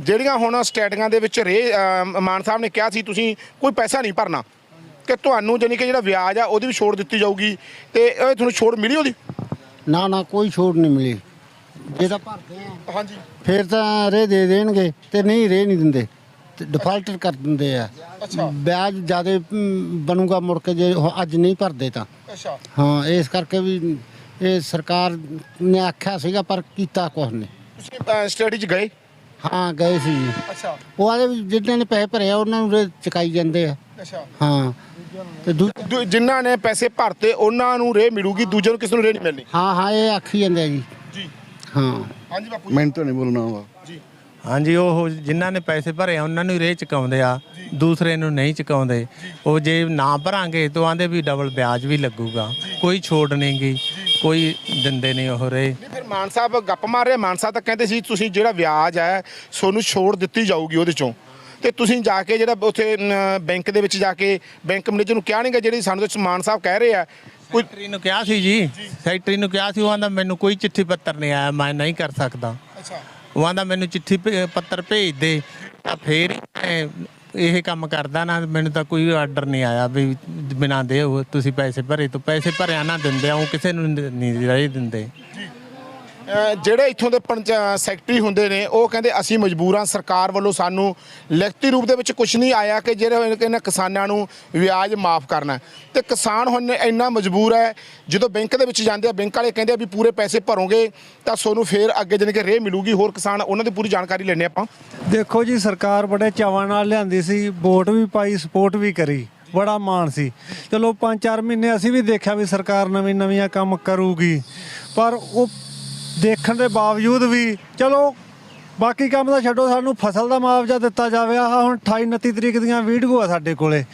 ਜਿਹੜੀਆਂ ਹੁਣ ਸਟੇਟਾਂ ਦੇ ਵਿੱਚ ਰੇ ਮਾਨ ਸਾਹਿਬ ਨੇ ਕਿਹਾ ਸੀ ਤੁਸੀਂ ਕੋਈ ਪੈਸਾ ਨਹੀਂ ਭਰਨਾ। ਕਿ ਤੁਹਾਨੂੰ ਜਾਨੀ ਕਿ ਜਿਹੜਾ ਵਿਆਜ ਆ ਉਹਦੀ ਵੀ ਛੋੜ ਦਿੱਤੀ ਜਾਊਗੀ। ਤੇ ਇਹ ਤੁਹਾਨੂੰ ਛੋੜ ਮਿਲੀ ਉਹਦੀ? ਨਾ ਨਾ ਕੋਈ ਛੋਟ ਨਹੀਂ ਮਿਲੀ। ਜੇ ਤਾਂ ਭਰਦੇ ਆ। ਹਾਂਜੀ। ਫਿਰ ਤਾਂ ਰੇ ਦੇ ਦੇਣਗੇ ਤੇ ਨਹੀਂ ਰੇ ਨਹੀਂ ਦਿੰਦੇ। ਡਿਫਾਲਟਰ ਕਰ ਦਿੰਦੇ ਆ। ਅੱਛਾ। ਵਿਆਜ ਜ਼ਿਆਦਾ ਬਣੂਗਾ ਮੁੜ ਕੇ ਜੇ ਉਹ ਅੱਜ ਨਹੀਂ ਭਰਦੇ ਤਾਂ। ਅੱਛਾ। ਹਾਂ ਇਸ ਕਰਕੇ ਵੀ ਇਹ ਸਰਕਾਰ ਨੇ ਆਖਿਆ ਸੀਗਾ ਪਰ ਕੀਤਾ ਕੁਛ ਨਹੀਂ। ਤੁਸੀਂ ਸਟੱਡੀ 'ਚ ਗਏ? ਹਾਂ ਗਏ ਸੀ। ਜੀ ਅੱਛਾ। ਉਹ ਆਲੇ ਵੀ ਜਿਨ੍ਹਾਂ ਨੇ ਪੈਸੇ ਭਰੇ ਆ ਉਹਨਾਂ ਨੂੰ ਰੇ ਚੁਕਾਈ ਜਾਂਦੇ ਆ। ਅੱਛਾ। ਹਾਂ। ਤੇ ਦੂ ਦੂ- ਜਿਨ੍ਹਾਂ ਨੇ ਪੈਸੇ ਭਰਤੇ ਉਹਨਾਂ ਨੂੰ ਰੇ ਮਿਲੂਗੀ ਦੂਜੇ ਨੂੰ ਕਿਸੇ ਨੂੰ ਰੇ ਨਹੀਂ ਮਿਲਣੀ। ਹਾਂ ਹਾਂ ਇਹ ਆਖੀ ਜਾਂਦੇ ਆ ਜੀ। ਜੀ। ਹਾਂ। ਹਾਂਜੀ ਬਾਪੂ ਜੀ। ਮੈਨੂੰ ਤਾਂ ਨਹੀਂ ਬੋਲਣਾ ਵਾ ਜੀ। ਹਾਂਜੀ ਉਹ ਜਿਨ੍ਹਾਂ ਨੇ ਪੈਸੇ ਭਰੇ ਆ ਉਹਨਾਂ ਨੂੰ ਰੇ ਚੁਕਾਉਂਦੇ ਆ ਦੂਸਰੇ ਨੂੰ ਨਹੀਂ ਚੁਕਾਉਂਦੇ। ਉਹ ਜੇ ਨਾ ਭਰਾਂਗੇ ਤਾਂ ਆਂਦੇ ਵੀ ਡਬਲ ਵਿਆਜ ਵੀ ਲੱਗੂਗਾ। ਕੋਈ ਛੋਟ ਨਹੀਂਗੀ ਕੋਈ ਦਿੰਦੇ ਨਹੀਂ ਉਹ ਰੇ ਨਹੀਂ ਫਿਰ ਮਾਨ ਸਾਹਿਬ ਗੱਪ ਮਾਰ ਰਹੇ ਮਾਨ ਸਾਹਿਬ ਤਾਂ ਕਹਿੰਦੇ ਸੀ ਤੁਸੀਂ ਜਿਹੜਾ ਵਿਆਜ ਹੈ ਤੁਹਾਨੂੰ ਛੋੜ ਦਿੱਤੀ ਜਾਊਗੀ ਉਹਦੇ ਚੋਂ। ਤੇ ਤੁਸੀਂ ਜਾ ਕੇ ਜਿਹੜਾ ਉੱਥੇ ਬੈਂਕ ਦੇ ਵਿੱਚ ਜਾ ਕੇ ਬੈਂਕ ਮੈਨੇਜਰ ਨੂੰ ਕਿਹਾ ਨਹੀਂਗਾ ਜਿਹੜੀ ਸਾਨੂੰ ਤਾਂ ਮਾਨ ਸਾਹਿਬ ਕਹਿ ਰਹੇ ਆ ਕੋਈ ਸੈਕਟਰੀ ਨੂੰ ਕਿਹਾ ਸੀ ਜੀ। ਸੈਕਟਰੀ ਨੂੰ ਕਿਹਾ ਸੀ ਉਹ ਆਂਦਾ ਮੈਨੂੰ ਕੋਈ ਚਿੱਠੀ ਪੱਤਰ ਨਹੀਂ ਆਇਆ ਮੈਂ ਨਹੀਂ ਕਰ ਸਕਦਾ। ਅੱਛਾ। ਉਹ ਆਂਦਾ ਮੈਨੂੰ ਚਿੱਠੀ ਪੱਤਰ ਭੇਜ ਦੇ। ਤਾਂ ਫੇਰ ਇਹ ਕੰਮ ਕਰਦਾ ਨਾ, ਮੈਨੂੰ ਤਾਂ ਕੋਈ ਆਰਡਰ ਨਹੀਂ ਆਇਆ ਵੀ ਬਿਨਾਂ ਦੇ ਉਹ ਤੁਸੀਂ ਪੈਸੇ ਭਰੇ ਤੋਂ, ਪੈਸੇ ਭਰਿਆ ਨਾ ਦਿੰਦੇ ਆ ਉਹ ਕਿਸੇ ਨੂੰ ਨਹੀਂ ਰਹੇ ਦਿੰਦੇ। ਜਿਹੜੇ ਇੱਥੋਂ ਦੇ ਪੰਚ ਸੈਕਟਰੀ ਹੁੰਦੇ ਨੇ, ਉਹ ਕਹਿੰਦੇ ਅਸੀਂ ਮਜਬੂਰਾਂ ਸਰਕਾਰ ਵੱਲੋਂ ਸਾਨੂੰ ਲਿਖਤੀ ਰੂਪ ਦੇ ਵਿੱਚ ਕੁਝ ਨਹੀਂ ਆਇਆ ਕਿ ਜਿਹੜੇ ਇਹਨਾਂ ਕਿਸਾਨਾਂ ਨੂੰ ਵਿਆਜ ਮਾਫ ਕਰਨਾ ਹੈ। ਤੇ ਕਿਸਾਨ ਹੁਣ ਇੰਨਾ ਮਜਬੂਰ ਹੈ, ਜਦੋਂ ਬੈਂਕ ਦੇ ਵਿੱਚ ਜਾਂਦੇ ਆ, ਬੈਂਕ ਵਾਲੇ ਕਹਿੰਦੇ ਆ ਵੀ ਪੂਰੇ ਪੈਸੇ ਭਰੋਗੇ ਤਾਂ ਤੁਹਾਨੂੰ ਫੇਰ ਅੱਗੇ ਜਾਣੀ ਕਿ ਰੇ ਮਿਲੂਗੀ, ਹੋਰ ਕਿਸਾਨ ਉਹਨਾਂ ਦੀ ਪੂਰੀ ਜਾਣਕਾਰੀ ਲੈਣੇ ਆਪਾਂ ਦੇਖੋ ਜੀ, ਸਰਕਾਰ ਬੜੇ ਚਾਵਾਂ ਨਾਲ ਲਿਆਂਦੀ ਸੀ, ਵੋਟ ਵੀ ਪਾਈ, ਸਪੋਰਟ ਵੀ ਕਰੀ, ਬੜਾ ਮਾਣ ਸੀ ਚਲੋ 5-4 ਮਹੀਨੇ ਅਸੀਂ ਵੀ ਦੇਖਿਆ ਵੀ ਸਰਕਾਰ ਨਵੀਂ ਨਵੀਆਂ ਕੰਮ ਕਰੂਗੀ, ਪਰ ਉਹ ਦੇਖਣ ਦੇ ਬਾਵਜੂਦ ਵੀ, ਚਲੋ, ਬਾਕੀ ਕੰਮ ਤਾਂ ਛੱਡੋ, ਸਾਨੂੰ ਫਸਲ ਦਾ ਮੁਆਵਜ਼ਾ ਦਿੱਤਾ ਜਾਵੇ। ਆਹ ਹੁਣ 28 29 ਤਰੀਕ ਦੀਆਂ ਵੀਡੀਓ ਆ ਸਾਡੇ ਕੋਲੇ।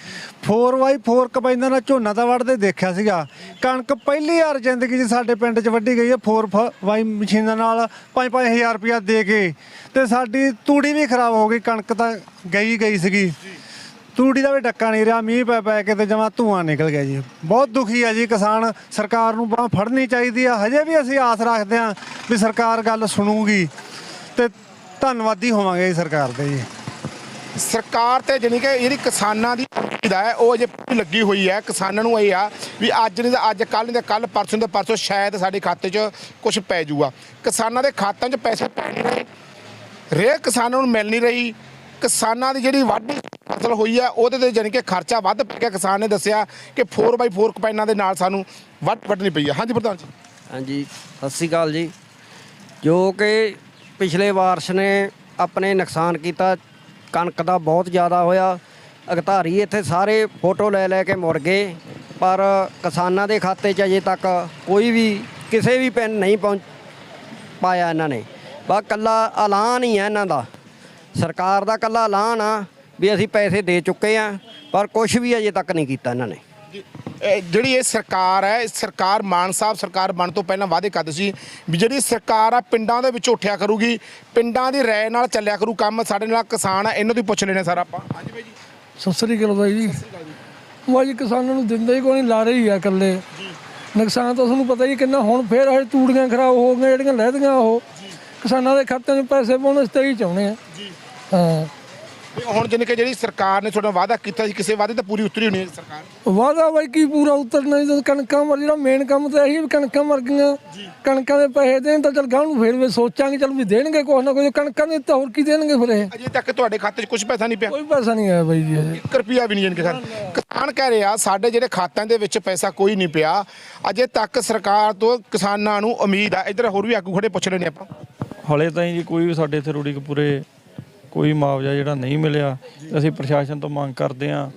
4x4 ਕਬਾਈਂਦਾਂ ਨਾਲ ਝੋਨਾ ਤਾਂ ਵੱਢਦੇ ਦੇਖਿਆ ਸੀਗਾ। ਕਣਕ ਪਹਿਲੀ ਵਾਰ ਜ਼ਿੰਦਗੀ 'ਚ ਸਾਡੇ ਪਿੰਡ 'ਚ ਵੱਢੀ ਗਈ ਹੈ 4y ਮਸ਼ੀਨਾਂ ਨਾਲ 5-5000 ਰੁਪਇਆ ਦੇ ਕੇ। ਤੇ ਸਾਡੀ ਤੂੜੀ ਵੀ ਖਰਾਬ ਹੋ ਗਈ, ਕਣਕ ਤਾਂ ਗਈ ਗਈ ਸੀਗੀ। ਤੂੜੀ ਦਾ ਵੀ ਡੱਕਾ ਨਹੀਂ ਰਿਹਾ, ਮੀਂਹ ਪੈ ਪੈ ਕੇ ਤੇ ਜਮਾ ਧੂਆਂ ਨਿਕਲ ਗਿਆ ਜੀ। ਬਹੁਤ ਦੁਖੀ ਆ ਜੀ ਕਿਸਾਨ, ਸਰਕਾਰ ਨੂੰ ਬਾਹ ਫੜਨੀ ਚਾਹੀਦੀ ਆ। ਹਜੇ ਵੀ ਅਸੀਂ ਆਸ ਰੱਖਦੇ ਆ ਵੀ ਸਰਕਾਰ ਗੱਲ ਸੁਣੂਗੀ ਤੇ ਧੰਨਵਾਦੀ ਹੋਵਾਂਗੇ ਜੀ ਸਰਕਾਰ ਦੇ ਜੀ। ਸਰਕਾਰ ਤੇ ਜਾਣੀ ਕਿ ਜਿਹੜੀ ਕਿਸਾਨਾਂ ਦੀ ਉਮੀਦ ਹੈ, ਉਹ ਅਜੇ ਲੱਗੀ ਹੋਈ ਹੈ। ਕਿਸਾਨਾਂ ਨੂੰ ਇਹ ਆ ਵੀ ਅੱਜ ਨਹੀਂ ਤਾਂ ਅੱਜ ਕੱਲ ਨਹੀਂ ਤਾਂ ਕੱਲ ਪਰਸੋਂ ਦੇ ਪਰਸੋਂ ਸ਼ਾਇਦ ਸਾਡੇ ਖਾਤੇ 'ਚ ਕੁਝ ਪੈ ਜੂਗਾ ਕਿਸਾਨਾਂ ਦੇ ਖਾਤਿਆਂ 'ਚ ਪੈਸੇ ਪੈ ਨਹੀਂ ਰਹੇ। ਰੇ ਕਿਸਾਨਾਂ ਨੂੰ ਮਿਲ ਨਹੀਂ ਰਹੀ। ਕਿਸਾਨਾਂ ਦੀ ਜਿਹੜੀ ਵਾਢੀ ਫਸਲ ਹੋਈ ਹੈ ਉਹਦੇ ਤੇ ਜਾਣੀ ਕਿ ਖਰਚਾ ਵੱਧ ਪੈ ਗਿਆ। ਕਿਸਾਨ ਨੇ ਦੱਸਿਆ ਕਿ 4x4 ਕਪੈਨਾਂ ਦੇ ਨਾਲ ਸਾਨੂੰ ਵੱਢ ਵੱਢਣੀ ਪਈ ਆ। ਹਾਂਜੀ ਪ੍ਰਧਾਨ ਜੀ। ਹਾਂਜੀ, ਸਤਿ ਸ੍ਰੀ ਅਕਾਲ ਜੀ। ਜੋ ਕਿ ਪਿਛਲੇ ਵਾਰਸ ਨੇ ਆਪਣੇ ਨੁਕਸਾਨ ਕੀਤਾ, ਕਣਕ ਦਾ ਬਹੁਤ ਜ਼ਿਆਦਾ ਹੋਇਆ। ਅਗਧਾਰੀ ਇੱਥੇ ਸਾਰੇ ਫੋਟੋ ਲੈ ਲੈ ਕੇ ਮੁੜ ਗਏ, ਪਰ ਕਿਸਾਨਾਂ ਦੇ ਖਾਤੇ 'ਚ ਅਜੇ ਤੱਕ ਕੋਈ ਵੀ, ਕਿਸੇ ਵੀ ਪੈਨ ਨਹੀਂ ਪਹੁੰਚ ਪਾਇਆ ਇਹਨਾਂ ਨੇ। ਬਸ ਕੱਲਾ ਐਲਾਨ ਹੀ ਹੈ ਇਹਨਾਂ ਦਾ। ਸਰਕਾਰ ਦਾ ਕੱਲਾ ਐਲਾਨ ਆ ਵੀ ਅਸੀਂ ਪੈਸੇ ਦੇ ਚੁੱਕੇ ਆ ਪਰ ਕੁਝ ਵੀ ਅਜੇ ਤੱਕ ਨਹੀਂ ਕੀਤਾ ਇਹਨਾਂ ਨੇ। ਇਹ ਜਿਹੜੀ ਇਹ ਸਰਕਾਰ ਹੈ ਸਰਕਾਰ ਮਾਨ ਸਾਹਿਬ ਸਰਕਾਰ ਬਣ ਤੋਂ ਪਹਿਲਾਂ ਵਾਅਦੇ ਕਰਦੇ ਸੀ ਵੀ ਜਿਹੜੀ ਸਰਕਾਰ ਆ ਪਿੰਡਾਂ ਦੇ ਵਿੱਚ ਉੱਠਿਆ ਕਰੂਗੀ ਪਿੰਡਾਂ ਦੀ ਰਾਏ ਨਾਲ ਚੱਲਿਆ ਕਰੂ ਕੰਮ ਸਾਡੇ ਨਾਲ ਕਿਸਾਨ ਆ ਇਹਨਾਂ ਤੋਂ ਹੀ ਪੁੱਛ ਲੈਣੇ ਸਾਰਾ ਆਪਾਂ। ਹਾਂਜੀ ਬਾਈ ਜੀ। ਸਤਿ ਸ੍ਰੀ ਅਕਾਲ ਬਾਈ ਜੀ। ਉਹ ਜੀ। ਕਿਸਾਨਾਂ ਨੂੰ ਦਿੰਦੇ ਹੀ ਕੋਈ ਨਹੀਂ ਲਾ ਰਹੀ ਆ ਇਕੱਲੇ। ਨੁਕਸਾਨ ਤਾਂ ਤੁਹਾਨੂੰ ਪਤਾ ਹੀ ਕਿੰਨਾ ਹੁਣ ਫੇਰ ਇਹ ਤੂੜੀਆਂ ਖਰਾਬ ਹੋ ਗਈਆਂ ਜਿਹੜੀਆਂ ਲਹਿਦੀਆਂ ਉਹ। ਕਿਸਾਨਾਂ ਦੇ ਖਾਤਿਆਂ 'ਚ ਪੈਸੇ ਪਾਉਣ ਤੇ ਹੀ ਚਾਹੁੰਦੇ ਆ। ਹਾਂ। ਤੇ ਹੁਣ ਜਾਣੀ ਕਿ ਜਿਹੜੀ ਸਰਕਾਰ ਨੇ ਤੁਹਾਡਾ ਵਾਅਦਾ ਕੀਤਾ ਸੀ ਕਿਸੇ ਵਾਅਦੇ ਤਾਂ ਪੂਰੀ ਉਤਰੀ ਹੋਣੀ ਹੈ ਸਰਕਾਰ। ਵਾਦਾ ਬਾਈ ਕੀ ਪੂਰਾ ਉਤਰਨਾ ਜਦੋਂ ਕਣਕਾਂ ਮਰ ਜਿਹੜਾ ਮੇਨ ਕੰਮ ਤਾਂ ਇਹੀ ਵੀ ਕਣਕਾਂ ਮਰ ਗਈਆਂ। ਕਣਕਾਂ ਦੇ ਪੈਸੇ ਦੇਣ ਤਾਂ ਚਲ ਗਾਂ ਨੂੰ ਫੇਰ ਵੀ ਸੋਚਾਂਗੇ ਚਲ ਵੀ ਦੇਣਗੇ ਕੁਛ ਨਾ ਕੁਛ। ਕਣਕਾਂ ਦੇ ਤਾਂ ਹੋਰ ਕੀ ਦੇਣਗੇ ਫਿਰ ਇਹ? ਅਜੇ ਤੱਕ ਤੁਹਾਡੇ ਖਾਤੇ 'ਚ ਕੁਝ ਪੈਸਾ ਨਹੀਂ ਪਿਆ। ਕੋਈ ਪੈਸਾ ਨਹੀਂ ਆਇਆ ਬਾਈ ਜੀ ਇਹ। 1 ਰੁਪਿਆ ਵੀ ਨਹੀਂ ਜਾਣੀ ਕਿ ਸਾਨੂੰ। ਕਿਸਾਨ ਕਹਿ ਰਿਹਾ ਸਾਡੇ ਜਿਹੜੇ ਖਾਤਿਆਂ ਦੇ ਵਿੱਚ ਪੈਸਾ ਕੋਈ ਨਹੀਂ ਪਿਆ। ਅਜੇ ਤੱਕ ਸਰਕਾਰ ਤੋਂ ਕਿਸਾਨਾਂ ਨੂੰ ਉਮੀਦ ਆ। ਇਧਰ ਹੋਰ ਵੀ ਆਗੂ ਖੜੇ ਪੁੱਛ ਲੈਣੇ ਆਪਾਂ। ਹਲੇ ਤਾਈਂ ਜੀ ਕੋਈ ਵੀ ਸਾਡੇ ਇੱਥੇ ਰੂੜੀ ਕਪੂਰੇ ਕੋਈ ਮੁਆਵਜ਼ਾ ਜਿਹੜਾ ਨਹੀਂ ਮਿਲਿਆ ਅਸੀਂ ਪ੍ਰਸ਼ਾਸਨ ਤੋਂ ਮੰਗ ਕਰਦੇ ਹਾਂ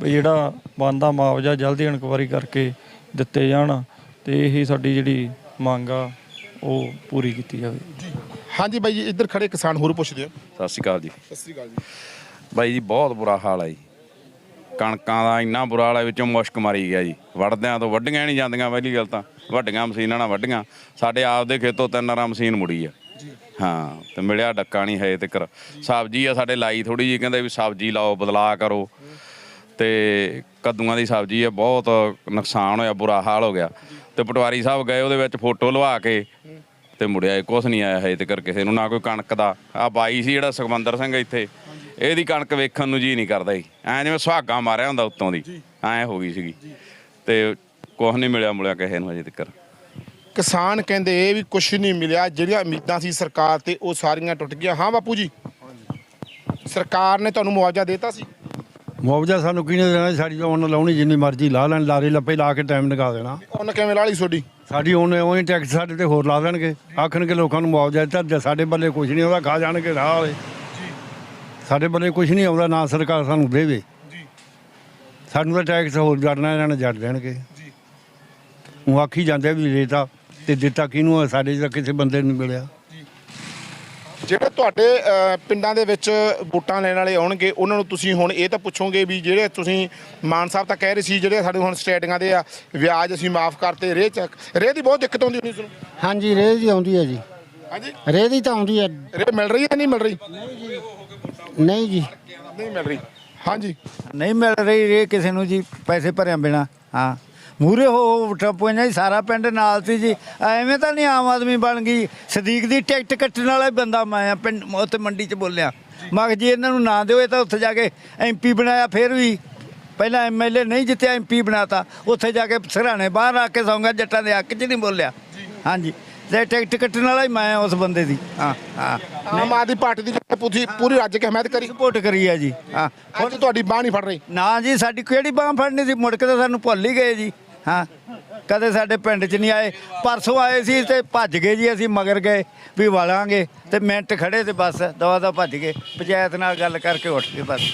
ਵੀ ਜਿਹੜਾ ਬਣਦਾ ਮੁਆਵਜ਼ਾ ਜਲਦੀ ਇਨਕੁਆਰੀ ਕਰਕੇ ਦਿੱਤੇ ਜਾਣ ਤੇ ਇਹੀ ਸਾਡੀ ਜਿਹੜੀ ਮੰਗ ਆ ਉਹ ਪੂਰੀ ਕੀਤੀ ਜਾਵੇ। ਹਾਂਜੀ ਬਾਈ ਜੀ ਇੱਧਰ ਖੜੇ ਕਿਸਾਨ ਹੋਰ ਪੁੱਛਦੇ ਆ ਸਤਿ ਸ਼੍ਰੀ ਅਕਾਲ ਜੀ। ਸਤਿ ਸ੍ਰੀ ਅਕਾਲ ਜੀ। ਬਾਈ ਜੀ ਬਹੁਤ ਬੁਰਾ ਹਾਲ ਹੈ ਜੀ। ਕਣਕਾਂ ਦਾ ਇੰਨਾ ਬੁਰਾ ਹਾਲ ਹੈ ਵਿੱਚੋਂ ਮੁਸ਼ਕ ਮਾਰੀ ਗਿਆ ਜੀ। ਵੜਦਿਆਂ ਤੋਂ ਵੱਡੀਆਂ ਨਹੀਂ ਜਾਂਦੀਆਂ ਪਹਿਲੀ ਗੱਲ ਤਾਂ। ਵੱਡੀਆਂ ਮਸ਼ੀਨਾਂ ਨਾਲ ਵੱਡੀਆਂ ਸਾਡੇ ਆਪ ਦੇ ਖੇਤੋਂ ਤਿੰਨ ਰਾਂ ਮਸ਼ੀਨ ਮੁੜੀ ਆ। ਹਾਂ ਤੇ ਮਿਲਿਆ ਡੱਕਾ ਨਹੀਂ ਹੈ ਤੱਕਰ। ਸਬਜ਼ੀ ਆ ਸਾਡੇ ਲਾਈ ਥੋੜੀ ਜੀ ਕਹਿੰਦੇ ਵੀ ਸਬਜ਼ੀ ਲਾਓ ਬਦਲਾ ਕਰੋ। ਤੇ ਕੱਦੂਆਂ ਦੀ ਸਬਜ਼ੀ ਆ ਬਹੁਤ ਨੁਕਸਾਨ ਹੋਇਆ ਬੁਰਾ ਹਾਲ ਹੋ ਗਿਆ। ਤੇ ਪਟਵਾਰੀ ਸਾਹਿਬ ਗਏ ਉਹਦੇ ਵਿੱਚ ਫੋਟੋ ਲਵਾ ਕੇ ਤੇ ਮੁੜਿਆ ਕੁਛ ਨਹੀਂ ਆਇਆ ਹਜੇ ਤੱਕ ਕਿਸੇ ਨੂੰ ਨਾ ਕੋਈ ਕਣਕ ਦਾ। ਆ ਬਾਈ ਸੀ ਜਿਹੜਾ ਸੁਖਮੰਦਰ ਸਿੰਘ ਇੱਥੇ ਇਹਦੀ ਕਣਕ ਵੇਖਣ ਨੂੰ ਜੀ ਨਹੀਂ ਕਰਦਾ ਸੀ ਐ ਜਿਵੇਂ ਸੁਹਾਗਾ ਮਾਰਿਆ ਹੁੰਦਾ ਉੱਤੋਂ ਦੀ ਐ ਹੋ ਗਈ ਸੀਗੀ। ਤੇ ਕੁਛ ਨਹੀਂ ਮਿਲਿਆ ਮੁਲਿਆ ਕਿਸੇ ਨੂੰ ਹਜੇ ਤੱਕ ਕਿਸਾਨ ਕਹਿੰਦੇ ਇਹ ਵੀ ਕੁਝ ਨਹੀਂ ਮਿਲਿਆ ਜਿਹੜੀਆਂ ਉਮੀਦਾਂ ਸੀ ਸਰਕਾਰ ਤੇ ਉਹ ਸਾਰੀਆਂ ਟੁੱਟ ਗਈਆਂ। ਹਾਂ ਬਾਪੂ ਜੀ? ਸਰਕਾਰ ਨੇ ਤੁਹਾਨੂੰ ਮੁਆਵਜ਼ਾ ਦਿੱਤਾ ਸੀ? ਮੁਆਵਜ਼ਾ ਸਾਨੂੰ ਕਿਹਨੇ ਦੇਣਾ? ਸਾਡੀ ਉਹਨ ਲਾਉਣੀ ਜਿੰਨੀ ਮਰਜ਼ੀ ਲਾ ਲੈਣ ਲਾਰੇ ਲੱਪੇ ਲਾ ਕੇ ਟਾਈਮ ਲਗਾ ਦੇਣਾ। ਉਹਨੇ ਕਿਵੇਂ ਲਾ ਲਈ ਤੁਹਾਡੀ? ਸਾਡੀ ਉਹਨੇ ਉਹੀ ਟੈਕਸ ਸਾਡੇ ਤੇ ਹੋਰ ਲਾ ਦੇਣਗੇ। ਆਖਣਗੇ ਲੋਕਾਂ ਨੂੰ ਮੁਆਵਜ਼ਾ ਦਿੱਤਾ ਜੇ ਸਾਡੇ ਬੱਲੇ ਕੁਝ ਨਹੀਂ ਆਉਂਦਾ ਖਾ ਜਾਣਗੇ ਰਾਹ ਵਾਲੇ। ਸਾਡੇ ਬੱਲੇ ਕੁਝ ਨਹੀਂ ਆਉਂਦਾ ਨਾ ਸਰਕਾਰ ਸਾਨੂੰ ਦੇਵੇ। ਸਾਨੂੰ ਤਾਂ ਟੈਕਸ ਹੋਰ ਜੜਨਾ ਇਹਨਾਂ ਨੇ ਜੜ ਦੇਣਗੇ। ਉਹ ਆਖੀ ਜਾਂਦੇ ਵੀ ਦੇਤਾ ਤੇ ਦਿੱਤਾ ਕਿਹਨੂੰ ਆ? ਸਾਡੇ ਤਾਂ ਕਿਸੇ ਬੰਦੇ ਨੂੰ ਮਿਲਿਆ। ਜਿਹੜੇ ਤੁਹਾਡੇ ਪਿੰਡਾਂ ਦੇ ਵਿੱਚ ਵੋਟਾਂ ਲੈਣ ਵਾਲੇ ਆਉਣਗੇ ਉਹਨਾਂ ਨੂੰ ਤੁਸੀਂ ਹੁਣ ਇਹ ਤਾਂ ਪੁੱਛੋਗੇ ਵੀ ਜਿਹੜੇ ਤੁਸੀਂ ਮਾਨ ਸਾਹਿਬ ਤਾਂ ਕਹਿ ਰਹੇ ਸੀ ਜਿਹੜੇ ਸਾਡੇ ਹੁਣ ਸਟੇਟਿੰਗਾਂ ਦੇ ਆ ਵਿਆਜ ਅਸੀਂ ਮਾਫ ਕਰਤੇ ਰੇਹ ਚੱਕ ਰੇਹ ਦੀ ਬਹੁਤ ਦਿੱਕਤ ਆਉਂਦੀ ਹੁੰਦੀ ਤੁਹਾਨੂੰ ਹਾਂਜੀ ਰੇਹ ਦੀ ਆਉਂਦੀ ਹੈ ਜੀ। ਹਾਂਜੀ? ਰੇਹ ਦੀ ਤਾਂ ਆਉਂਦੀ ਹੈ। ਰੇਹ ਮਿਲ ਰਹੀ ਹੈ ਨਹੀਂ ਮਿਲ ਰਹੀ? ਨਹੀਂ ਜੀ। ਨਹੀਂ ਮਿਲ ਰਹੀ। ਹਾਂਜੀ। ਨਹੀਂ ਮਿਲ ਰਹੀ ਰੇ ਕਿਸੇ ਨੂੰ ਜੀ ਪੈਸੇ ਭਰਿਆ ਬਿਨਾ। ਹਾਂ। ਮੂਰੇ ਹੋ ਟੱਪੋਈਆਂ ਜੀ ਸਾਰਾ ਪਿੰਡ ਨਾਲ ਸੀ ਜੀ। ਐਵੇਂ ਤਾਂ ਨਹੀਂ ਆਮ ਆਦਮੀ ਬਣ ਗਈ। ਸਦੀਕ ਦੀ ਟਿਕਟ ਕੱਟਣ ਵਾਲਾ ਹੀ ਬੰਦਾ ਮੈਂ ਆ ਪਿੰਡ ਉੱਥੇ ਮੰਡੀ 'ਚ ਬੋਲਿਆ। ਮਗ ਜੀ ਇਹਨਾਂ ਨੂੰ ਨਾ ਦਿਓ ਇਹ ਤਾਂ ਉੱਥੇ ਜਾ ਕੇ ਐਮਪੀ ਬਣਾਇਆ ਫਿਰ ਵੀ। ਪਹਿਲਾਂ ਐਮਐਲਏ ਨਹੀਂ ਜਿੱਤਿਆ ਐਮਪੀ ਬਣਾਤਾ। ਉੱਥੇ ਜਾ ਕੇ ਸਰਾਣੇ ਬਾਹਰ ਆ ਕੇ ਸੌਂਗਾ ਜੱਟਾਂ ਦੇ ਹੱਕ 'ਚ ਨਹੀਂ ਬੋਲਿਆ। ਹਾਂਜੀ। ਤੇ ਟਿਕਟ ਕੱਟਣ ਵਾਲਾ ਹੀ ਮੈਂ ਉਸ ਬੰਦੇ ਦੀ। ਹਾਂ ਹਾਂ। ਆਮ ਆਦਮੀ ਪਾਰਟੀ ਦੀ ਪੂਰੀ ਪੂਰੀ ਰੱਜ ਕੇ ਹਮਾਇਤ ਕਰੀ। ਸਪੋਰਟ ਕਰੀ ਆ ਜੀ। ਹਾਂ। ਅੱਜ ਤੁਹਾਡੀ ਬਾਹ ਨਹੀਂ ਫੜ ਰਹੀ। ਨਾ ਜੀ ਸਾਡੀ ਕਿਹੜੀ ਬਾਹ ਫੜਨੀ ਸੀ? ਮੁੜ ਕੇ ਤਾਂ ਸਾਨੂੰ ਭੁੱਲ ਹੀ ਗਏ ਜੀ। ਹਾਂ, ਕਦੇ ਸਾਡੇ ਪਿੰਡ 'ਚ ਨਹੀਂ ਆਏ, ਪਰਸੋਂ ਆਏ ਸੀ ਤੇ ਭੱਜ ਗਏ ਜੀ ਅਸੀਂ ਮਗਰ ਗਏ, ਵੀ ਵਾਲਾਂਗੇ ਤੇ ਮਿੰਟ ਖੜੇ ਤੇ ਬਸ ਦਵਾ ਦਾ ਭੱਜ ਗਏ, ਪੰਚਾਇਤ ਨਾਲ ਗੱਲ ਕਰਕੇ ਉੱਠ ਗਏ ਬਸ।